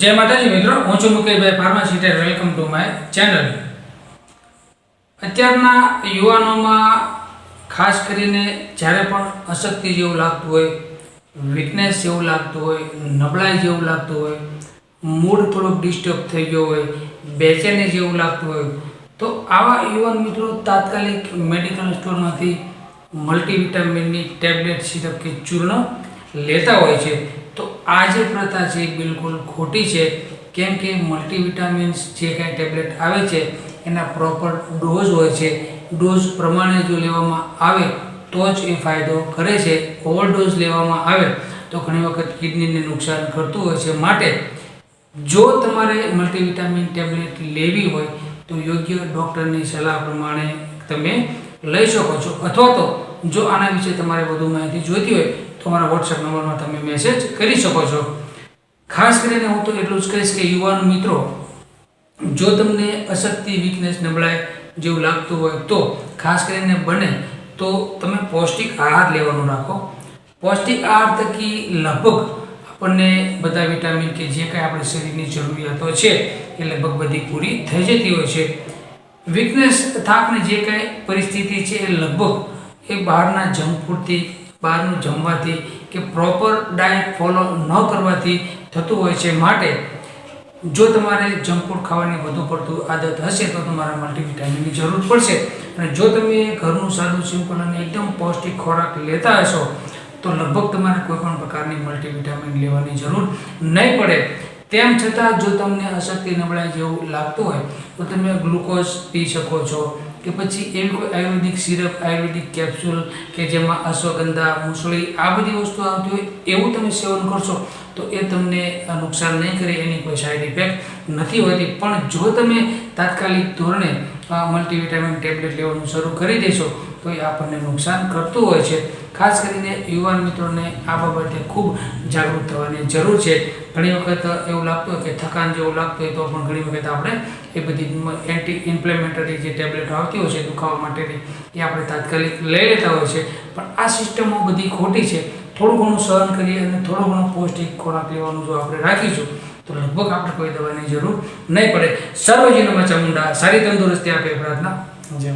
જય માતાજી મિત્રો, હું છું Mukeshbhai pharmacist welcome to my channel. અત્યારના યુવાનોમાં ખાસ કરીને જ્યારે પણ અશક્તિ જેવું લાગતું હોય વીકનેસ જેવું લાગતું હોય, નબળાઈ જેવું લાગતું હોય મૂડ થોડોક ડિસ્ટર્બ થઈ ગયો હોય, બેચેની જેવું લાગતું હોય, તો આવા યુવાન મિત્રો તાત્કાલિક મેડિકલ સ્ટોરમાંથી મલ્ટીવિટામિનની ટેબ્લેટ સિરપ કે ચૂર્ણ લેતા હોય છે. તો આ જે પ્રથા છે એ બિલકુલ ખોટી છે. કેમ કે મલ્ટીવિટામિન્સ જે કાંઈ ટેબ્લેટ આવે છે, એના પ્રોપર ડોઝ હોય છે. ડોઝ પ્રમાણે જો લેવામાં આવે, તો જ એ ફાયદો કરે છે. ઓવરડોઝ લેવામાં આવે, તો ઘણી વખત કિડનીને નુકસાન કરતું હોય છે. માટે જો તમારે મલ્ટીવિટામિન ટેબ્લેટ લેવી હોય, તો યોગ્ય ડૉક્ટરની સલાહ પ્રમાણે તમે લઈ શકો છો. અથવા તો જો આના વિશે તમારે વધુ માહિતી જોઈતી હોય તો મારા વોટ્સએપ નંબરમાં તમે મેસેજ કરી શકો છો. ખાસ કરીને હું તો એટલું જ કહીશ કે યુવાન મિત્રો, જો તમને અશક્તિ વીકનેસ નબળાઈ જેવું લાગતું હોય તો, ખાસ કરીને બને તો તમે પૌષ્ટિક આહાર લેવાનું રાખો. પૌષ્ટિક આહાર થકી લગભગ આપણને બધા વિટામિન કે જે કાંઈ આપણી શરીરની જરૂરિયાતો છે એ લગભગ બધી પૂરી થઈ જતી હોય છે. વીકનેસ થાકની જે કાંઈ પરિસ્થિતિ છે એ લગભગ એ બહારના જંક ફૂડથી બહારનું જમવાથી કે પ્રોપર ડાયટ ફોલો ન કરવાથી થતું હોય છે. માટે જો તમારે જંક ફૂડ ખાવાની વધુ પડતું આદત હશે તો તમારે મલ્ટીવિટામિનની જરૂર પડશે. અને જો તમે ઘરનું સાદું સિમ્પલ અને એકદમ પૌષ્ટિક ખોરાક લેતા હશો, તો લગભગ તમારે કોઈ પણ પ્રકારની મલ્ટીવિટામિન લેવાની જરૂર નહીં પડે. તેમ છતાં જો તમને અશક્તિ નબળાઈ જેવું લાગતું હોય, તો તમે ગ્લુકોઝ પી શકો છો કે પછી એવી કોઈ આયુર્વેદિક સિરપ, આયુર્વેદિક કેપ્સ્યુલ કે જેમાં અશ્વગંધા, મૂસળી આ બધી વસ્તુ આવતી હોય એવું તમે સેવન કરશો તો એ તમને નુકસાન નહીં કરે, એની કોઈ સાઈડ ઇફેક્ટ નથી હોતી. પણ જો તમે તાત્કાલિક ધોરણે મલ્ટીવિટામિન ટેબ્લેટ લેવાનું શરૂ કરી દેશો, તો એ આપણને નુકસાન કરતું હોય છે. ખાસ કરીને યુવાન મિત્રોને આ બાબતે ખૂબ જાગૃત થવાની જરૂર છે. ઘણી વખત એવું લાગતું હોય કે થકાન જેવું લાગતું હોય તો પણ ઘણી વખત આપણે એ બધી એન્ટી ઇન્ફ્લેમેટરી જે ટેબ્લેટ આવતી હોય છે, દુખાવા માટેની, એ આપણે તાત્કાલિક લઈ લેતા હોય છે. પણ આ સિસ્ટમો બધી ખોટી છે. થોડું ઘણું સહન કરીએ અને થોડો ઘણો પૌષ્ટિક ખોરાક લેવાનું જો આપણે રાખીશું તો લગભગ આપણે કોઈ દવાની જરૂર નહીં પડે. સર્વજીનો ચામુંડા, સારી તંદુરસ્તી આપે પ્રાર્થના. જય